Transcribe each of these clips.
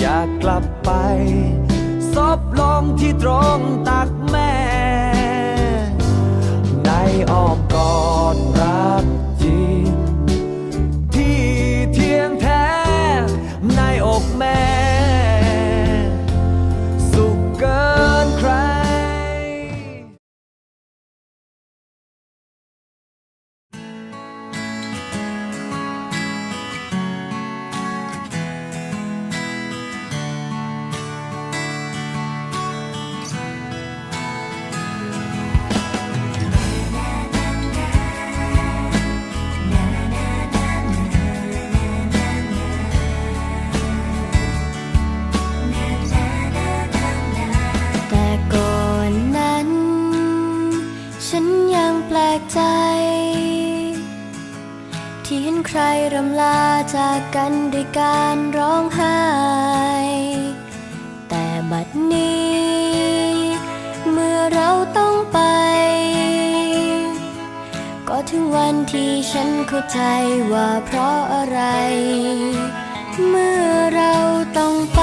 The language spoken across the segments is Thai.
อยากกลับไป ซบลงที่ตรงตักแม่ ในอ้อมกอด รำลาจากกันด้วยการร้องไห้ แต่บัดนี้ เมื่อเราต้องไป ก็ถึงวันที่ฉันเข้าใจว่าเพราะอะไร เมื่อเราต้องไป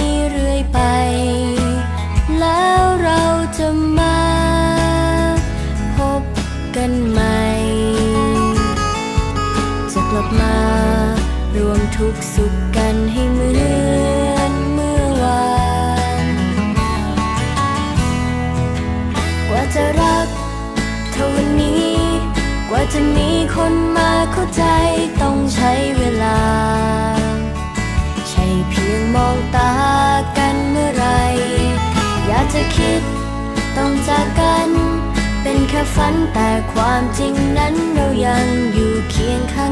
มา พบกันใหม่ จะกลับมารวมทุกสุขกันให้เหมือนเมื่อวาน กว่าจะรักเท่าวันนี้ กว่าจะมีคนมาเข้าใจต้องใช้เวลา ใช่เพียงมองตากันเมื่อไร อยากจะคิด ต้องจากกัน เป็นแค่ฝันแต่ความจริงนั้นเรายังอยู่เคียงข้าง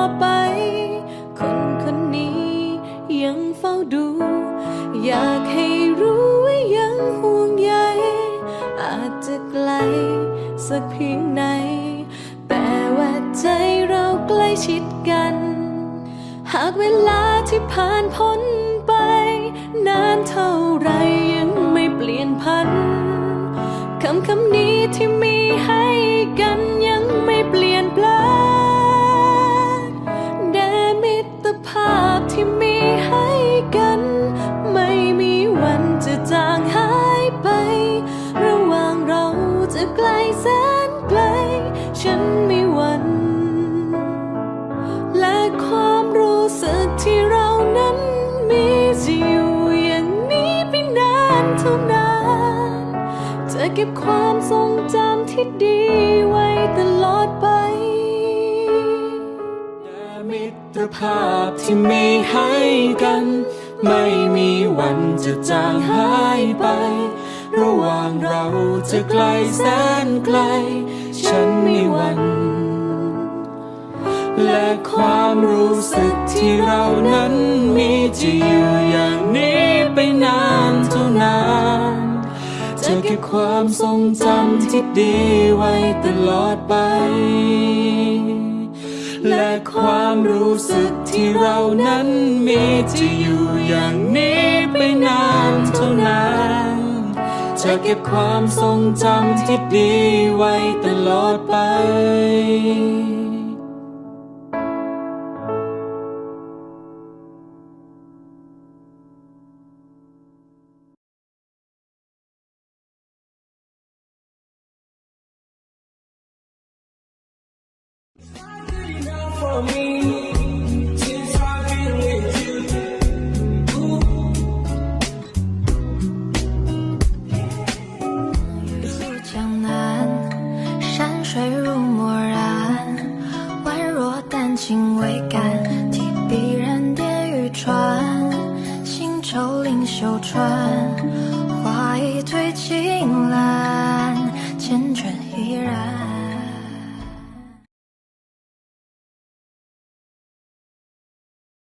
าดู อยากให้รู้ว่ายังห่วงใยอาจจะไกลสักเพียงไหน แต่ว่าใจเราใกล้ชิดกัน หากเวลาที่ผ่านพ้นไป นานเท่าไรยังไม่เปลี่ยนพันคำคำนี้ที่ ไกลแสนไกล ฉันไม่หวั่นและความรู้สึกที่เรานั้นมีจะอยู่อย่างนี้ไปนานเท่านานจะเก็บความทรงจำที่ดีไว้ตลอดไปแต่มิตรภาพที่ไมีให้กัน ไม่มีวันจะจางหายไป ระหว่างเราจะไกลแสนไกล ฉันไม่หวัน และความรู้สึกที่เรานั้นมีจะอยู่อย่างนี้ไปนานเท่านานจะเก็บความทรงจำที่ดีไว้ตลอดไป และความรู้สึกที่เรานั้นมีจะอยู่อย่างนี้ไปนานเท่านาน จะเก็บความทรงจำที่ดีไว้ตลอดไป江秋春花已褪尽了。